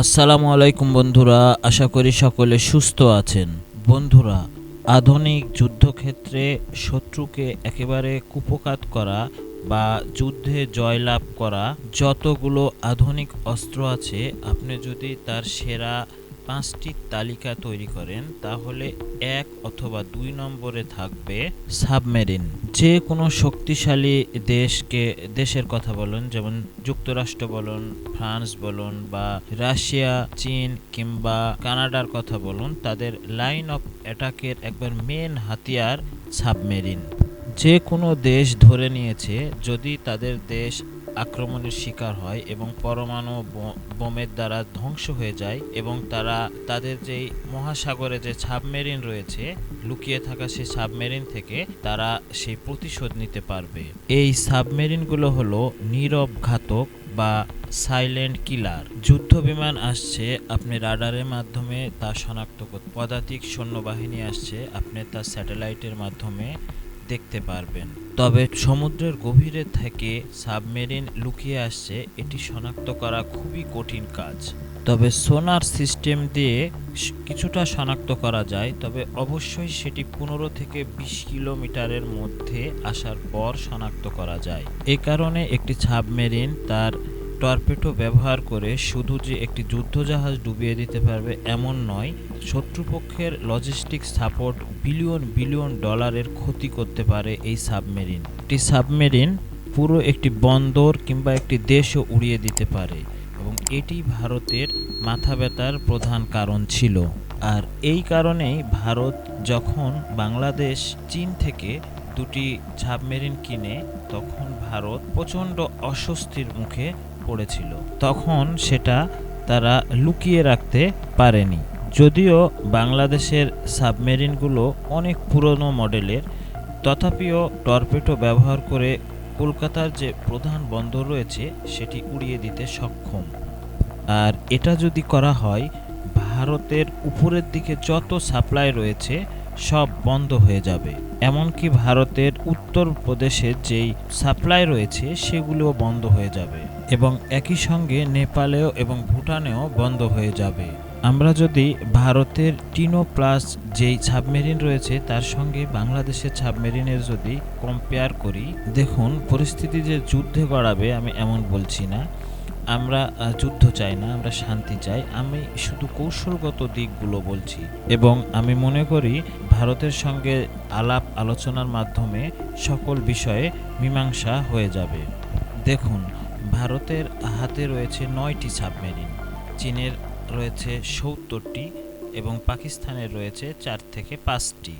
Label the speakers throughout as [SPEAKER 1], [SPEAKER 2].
[SPEAKER 1] আসসালামু আলাইকুম বন্ধুরা, আশা করি সকলে সুস্থ আছেন। বন্ধুরা, আধুনিক যুদ্ধক্ষেত্রে শত্রুকে একেবারে কুপকাত করা বা যুদ্ধে জয়লাভ করা যতগুলো আধুনিক অস্ত্র আছে, আপনি যদি তার সেরা পাঁচটি তালিকা তৈরি করেন, তাহলে এক অথবা দুই নম্বরে থাকবে সাবমেরিন। যে কোনো শক্তিশালী দেশকে, দেশের কথা বলুন, যেমন যুক্তরাষ্ট্র বলুন, ফ্রান্স বলুন বা রাশিয়া, চীন কিংবা কানাডার কথা বলুন, তাদের লাইন অফ অ্যাটাকের একবার মেন হাতিয়ার সাবমেরিন। যে কোনো দেশ ধরে নিয়েছে, যদি তাদের দেশ আক্রমণের শিকার হয় এবং পরমাণু বোমের দ্বারা ধ্বংস হয়ে যায় এবং তারা তাদের যেই মহাসাগরে যে সাবমেরিন রয়েছে, লুকিয়ে থাকা সেই সাবমেরিন থেকে তারা সেই প্রতিশোধ নিতে পারবে। এই সাবমেরিনগুলো হলো নীরব ঘাতক বা সাইলেন্ট কিলার যুদ্ধ বিমান আসছে, আপনি রাডারের মাধ্যমে তা শনাক্ত করতে পদাতিক সৈন্যবাহিনী আসছে, আপনি তা স্যাটেলাইটের মাধ্যমে দেখতে পারবেন। তবে সমুদ্রের গভীরে থেকে সাবমেরিন লুকিয়ে আসছে, এটি শনাক্ত করা খুবই কঠিন কাজ। তবে সোনার সিস্টেম দিয়ে কিছুটা শনাক্ত করা যায়, তবে অবশ্যই সেটি পনেরো থেকে বিশ কিলোমিটারের মধ্যে আসার পর শনাক্ত করা যায়। এ কারণে একটি সাবমেরিন তার টর্পেডো ব্যবহার করে শুধু যে একটি যুদ্ধজাহাজ ডুবিয়ে দিতে পারবে এমন নয়, শত্রুপক্ষের লজিস্টিক সাপোর্ট বিলিয়ন বিলিয়ন ডলারের ক্ষতি করতে পারে এই সাবমেরিন একটি সাবমেরিন পুরো একটি বন্দর কিংবা একটি দেশও উড়িয়ে দিতে পারে এবং এটি ভারতের মাথা ব্যথার প্রধান কারণ ছিল। আর এই কারণেই ভারত যখন বাংলাদেশ, চীন থেকে দুটি সাবমেরিন কিনে, তখন ভারত প্রচণ্ড অস্বস্তির মুখে পড়েছিল, তখন সেটা তারা লুকিয়ে রাখতে পারেনি। যদিও বাংলাদেশের সাবমেরিনগুলো অনেক পুরনো মডেলের, তথাপিও টর্পেডো ব্যবহার করে কলকাতার যে প্রধান বন্দর রয়েছে, সেটি উড়িয়ে দিতে সক্ষম। আর এটা যদি করা হয়, ভারতের উপরের দিকে যত সাপ্লাই রয়েছে, সব বন্ধ হয়ে যাবে। এমনকি ভারতের উত্তর প্রদেশের যেই সাপ্লাই রয়েছে, সেগুলোও বন্ধ হয়ে যাবে। এবং একই সঙ্গে নেপালেও এবং ভুটানেও বন্ধ হয়ে যাবে। আমরা যদি ভারতের টিনো প্লাস যেই সাবমেরিন রয়েছে, তার সঙ্গে বাংলাদেশের সাবমেরিনের যদি কম্পেয়ার করি, দেখুন পরিস্থিতি যে যুদ্ধে গড়াবে, আমি এমন বলছি না। আমরা যুদ্ধ চাই না, আমরা শান্তি চাই। আমি শুধু কৌশলগত দিকগুলো বলছি। এবং আমি মনে করি ভারতের সঙ্গে আলাপ আলোচনার মাধ্যমে সকল বিষয়ে মীমাংসা হয়ে যাবে। দেখুন ভারতের হাতে রয়েছে নয়টি সাবমেরিন। চীনের রয়েছে সত্তরটি এবং পাকিস্তানের রয়েছে চার থেকে পাঁচটি।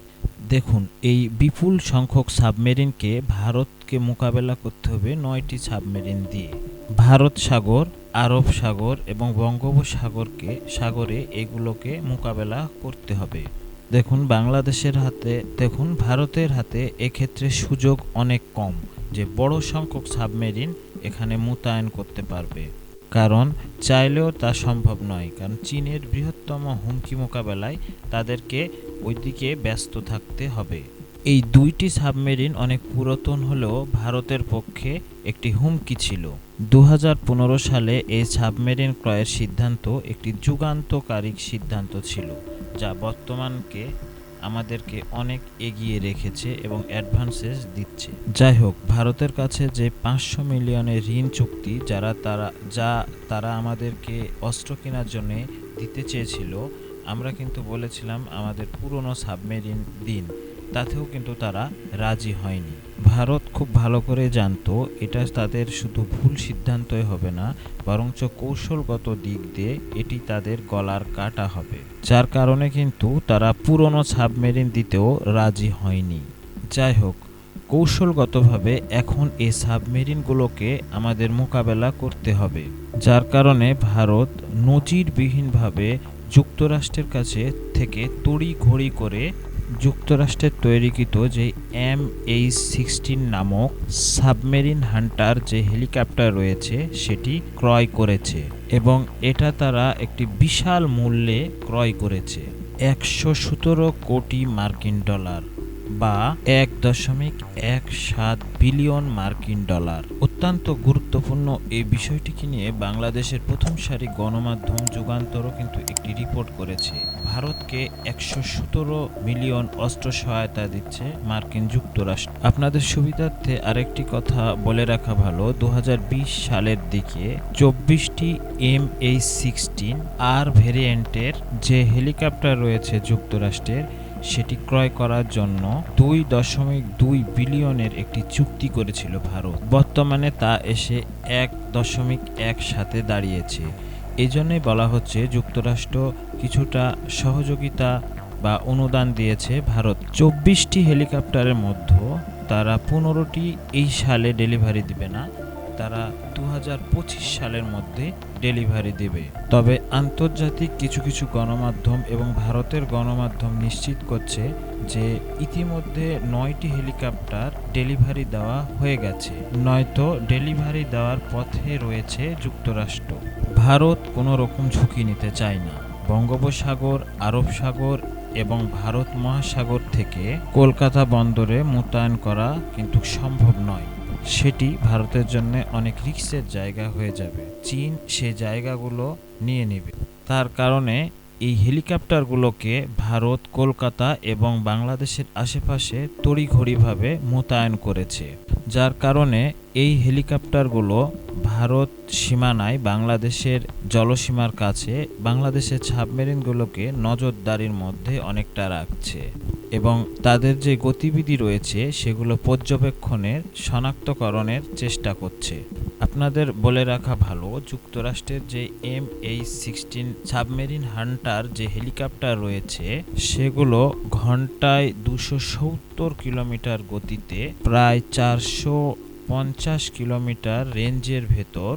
[SPEAKER 1] দেখুন, এই বিপুল সংখ্যক সাবমেরিনকে ভারতকে মোকাবেলা করতে হবে নয়টি সাবমেরিন দিয়ে। ভারত সাগর, আরব সাগর এবং বঙ্গোপসাগরকে, সাগরে এগুলোকে মোকাবেলা করতে হবে। দেখুন, বাংলাদেশের হাতে, দেখুন, ভারতের হাতে এক্ষেত্রে সুযোগ অনেক কম। যে বড় সংখ্যক সাবমেরিন এখানে মোতায়েন করতে পারবে। কারণ চাইলেও তা সম্ভব নয়, কারণ চীনের বৃহত্তম হুমকি মোকাবেলায় তাদেরকে ওইদিকে ব্যস্ত থাকতে হবে। এই দুইটি সাবমেরিন অনেক পুরাতন হলেও ভারতের পক্ষে একটি হুমকি ছিল। দু হাজার পনেরো সালে এই সাবমেরিন ক্রয়ের সিদ্ধান্ত একটি যুগান্তকারী সিদ্ধান্ত ছিল, যা বর্তমানকে আমাদেরকে অনেক এগিয়ে রেখেছে এবং অ্যাডভান্সেস দিচ্ছে। যাই হোক ভারতের কাছে যে পাঁচশো মিলিয়নের ঋণ চুক্তি যারা তারা, যা তারা আমাদেরকে অস্ত্র কেনার জন্যে দিতে চেয়েছিল, আমরা কিন্তু বলেছিলাম আমাদের পুরনো সাবমেরিন দিন। তাতেও কিন্তু তারা রাজি হয়নি। ভারত খুব ভালো করে জানতো, এটা তাদের শুধু ভুল সিদ্ধান্তই হবে না, বরঞ্চ কৌশলগত দিক দিয়ে এটি তাদের গলার কাটা হবে। যার কারণে কিন্তু তারা পুরনো সাবমেরিন দিতেও রাজি হয়নি। যাই হোক, কৌশলগতভাবে এখন এই সাবমেরিনগুলোকে আমাদের মোকাবেলা করতে হবে, যার কারণে ভারত নজিরবিহীনভাবে যুক্তরাষ্ট্রের কাছে থেকে তড়ি ঘড়ি করে যুক্তরাষ্ট্রের তৈরিকৃত যে এম এইচ সিক্সটিন নামক সাবমেরিন হান্টার যে হেলিকপ্টার রয়েছে, সেটি ক্রয় করেছে এবং এটা তারা একটি বিশাল মূল্যে ক্রয় করেছে, একশো সতেরো কোটি মার্কিন ডলার বা এক দশমিক এক সাত বিলিয়ন মার্কিন ডলার। অত্যন্ত গুরুত্বপূর্ণ এই বিষয়টিকে নিয়ে বাংলাদেশের প্রথম সারি গণমাধ্যম যুগান্তরও কিন্তু একটি রিপোর্ট করেছে। ভারতকে একশো সতেরো মিলিয়ন অস্ত্র সহায়তা দিচ্ছে মার্কিন যুক্তরাষ্ট্র। আপনাদের সুবিধার্থে আরেকটি কথা বলে রাখা ভালো দু হাজার বিশ সালের দিকে চব্বিশটি এম এইচ সিক্সটিন আর ভেরিয়েন্টের যে হেলিকপ্টার রয়েছে যুক্তরাষ্ট্রের সেটি ক্রয় করার জন্য দুই দশমিক দুই বিলিয়নের একটি চুক্তি করেছিল ভারত। বর্তমানে তা এসে এক দশমিক এক সাথে দাঁড়িয়েছে। এই জন্যই বলা হচ্ছে যুক্তরাষ্ট্র কিছুটা সহযোগিতা বা অনুদান দিয়েছে ভারত। চব্বিশটি হেলিকপ্টারের মধ্যে তারা পনেরোটি এই সালে ডেলিভারি দিবে না। তারা দু হাজার পঁচিশ সালের মধ্যে ডেলিভারি দেবে। তবে আন্তর্জাতিক কিছু কিছু গণমাধ্যম এবং ভারতের গণমাধ্যম নিশ্চিত করছে যে ইতিমধ্যে নয়টি হেলিকপ্টার ডেলিভারি দেওয়া হয়ে গেছে। নয়তো ডেলিভারি দেওয়ার পথে রয়েছে যুক্তরাষ্ট্র। ভারত কোনো রকম ঝুঁকি নিতে চায় না। বঙ্গোপসাগর, আরব সাগর এবং ভারত মহাসাগর থেকে কলকাতা বন্দরে মোতায়েন করা কিন্তু সম্ভব নয়। সেটি ভারতের জন্য অনেক রিক্সের জায়গা হয়ে যাবে। চীন সে জায়গাগুলো নিয়ে নেবে। তার কারণে এই হেলিকপ্টারগুলোকে ভারত, কলকাতা এবং বাংলাদেশের আশেপাশে তড়িঘড়িভাবে মোতায়েন করেছে। যার কারণে এই হেলিকপ্টারগুলো ভারত সীমানায় বাংলাদেশের জলসীমার কাছে বাংলাদেশের সাবমেরিনগুলোকে নজরদারির মধ্যে অনেকটা রাখছে। এবং তাদের যে গতিবিধি রয়েছে সেগুলো পর্যবেক্ষণের, শনাক্তকরণের চেষ্টা করছে। আপনাদের বলে রাখা ভালো, যুক্তরাষ্ট্রের যে M H sixteen submarine hunter যে হেলিকপ্টার রয়েছে, সেগুলো ঘন্টায় দুশো সত্তর কিলোমিটার গতিতে প্রায় চারশো পঞ্চাশ কিলোমিটার রেঞ্জের ভেতর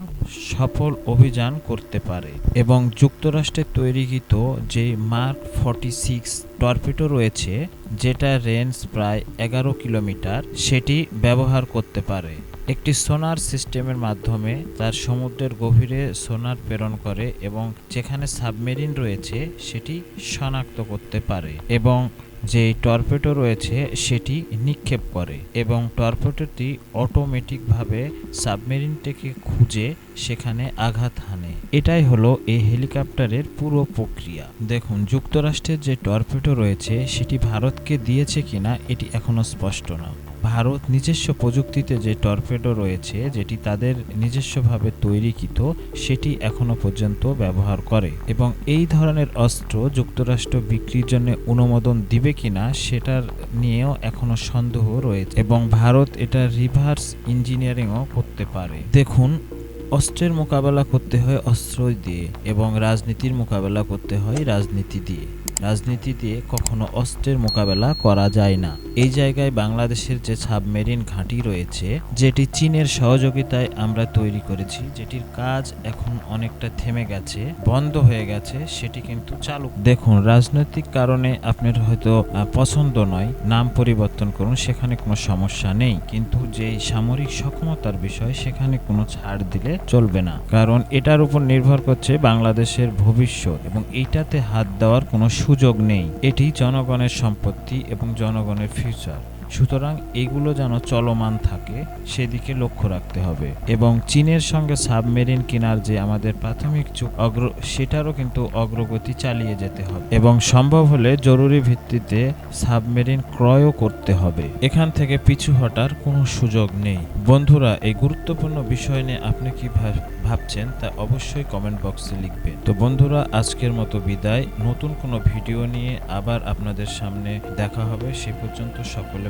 [SPEAKER 1] সফল অভিযান করতে পারে এবং যুক্তরাষ্ট্রে তৈরিকৃত যে মার্ক ফর্টি সিক্স টর্পিডো রয়েছে, যেটা রেঞ্জ প্রায় এগারো কিলোমিটার, সেটি ব্যবহার করতে পারে। একটি সোনার সিস্টেমের মাধ্যমে তার সমুদ্রের গভীরে সোনার প্রেরণ করে এবং যেখানে সাবমেরিন রয়েছে, সেটি শনাক্ত করতে পারে এবং যে টর্পেডো রয়েছে, সেটি নিক্ষেপ করে এবং টর্পেডোটি অটোমেটিকভাবে সাবমেরিনটিকে খুঁজে সেখানে আঘাত হানে। এটাই হলো এই হেলিকপ্টারের পুরো প্রক্রিয়া। দেখুন, যুক্তরাষ্ট্রের যে টর্পেডো রয়েছে, সেটি ভারতকে দিয়েছে কিনা, এটি এখনও স্পষ্ট না। ভারত নিজস্ব প্রযুক্তিতে যে টর্পেডো রয়েছে, যেটি তাদের নিজস্বভাবে তৈরিকৃত, সেটি এখনও পর্যন্ত ব্যবহার করে। এবং এই ধরনের অস্ত্র যুক্তরাষ্ট্র বিক্রির জন্য অনুমোদন দিবে কিনা, সেটার নিয়েও এখনও সন্দেহ রয়েছে। এবং ভারত এটা রিভার্স ইঞ্জিনিয়ারিংও করতে পারে। দেখুন, অস্ত্রের মোকাবেলা করতে হয় অস্ত্র দিয়ে এবং রাজনীতির মোকাবেলা করতে হয় রাজনীতি দিয়ে। রাজনীতি দিয়ে কখনো অস্ত্রের মোকাবেলা করা যায় না। এই জায়গায় বাংলাদেশের যে সাবমেরিন ঘাঁটি রয়েছে, যেটি চীনের সহযোগিতায় আমরা তৈরি করেছি, যেটির কাজ এখন অনেকটা থেমে গেছে, বন্ধ হয়ে গেছে, সেটি কিন্তু চালু। দেখুন, রাজনৈতিক কারণে আপনার হয়তো পছন্দ নয়, নাম পরিবর্তন করুন, সেখানে কোনো সমস্যা নেই। কিন্তু যে সামরিক সক্ষমতার বিষয়, সেখানে কোনো ছাড় দিলে চলবে না। কারণ এটার উপর নির্ভর করছে বাংলাদেশের ভবিষ্যৎ, এবং এইটাতে হাত দেওয়ার কোনো সুযোগ নেই। এটি জনগণের সম্পত্তি এবং জনগণের ফিউচার সুতরাং এগুলো যেন চলমান থাকে, সেদিকে লক্ষ্য রাখতে হবে। এবং চীনের সঙ্গে সাবমেরিন কেনার যে আমাদের প্রাথমিক অগ্র, সেটারও কিন্তু অগ্রগতি চালিয়ে যেতে হবে। এবং সম্ভব হলে জরুরি ভিত্তিতে সাবমেরিন ক্রয়ও করতে হবে। এখান থেকে পিছু হটার কোনো সুযোগ নেই। বন্ধুরা, এই গুরুত্বপূর্ণ বিষয় নিয়ে আপনি কি ভাব- ভাবছেন তা অবশ্যই কমেন্ট বক্সে লিখবেন। তো বন্ধুরা, আজকের মতো বিদায়। নতুন কোনো ভিডিও নিয়ে আবার আপনাদের সামনে দেখা হবে। সে পর্যন্ত সকলে